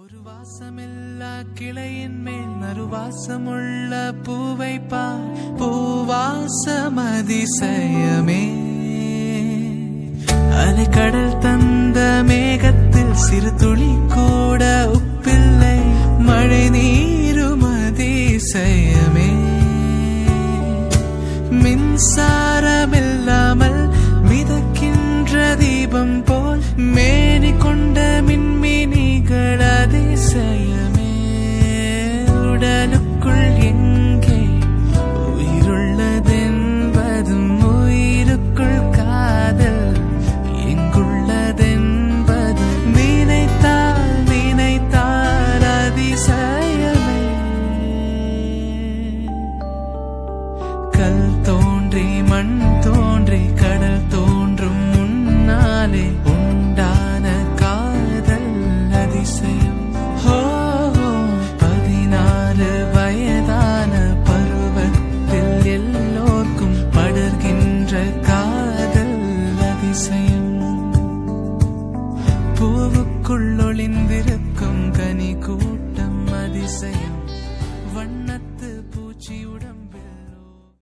ஒரு வாசமில்லா கிளையின் மேல் மறுவாசமுள்ள பூவை பார். பூவாசம் அதிசயமே அலைக்கடல் தந்த மேகத்தில் சிறு துளி கூட உப்பில்லை. மழை நீரும் அதிசயமே. மின்சாரமில்லாமல் மிதக்கின்ற தீபம் போல் மேனி கொண்ட மின்மினிகள் அதிசயமே உடலுக்குள் எங்கே உயிருள்ளதென்பதும் உயிருக்குள் காதல். எங்குள்ளதென்பது நினைத்தால் நினைத்தால் அதிசயமே. கல் தோன்றி மண் தோன்றி கடல் தோன்றும் முன்னாலே அதிசயம்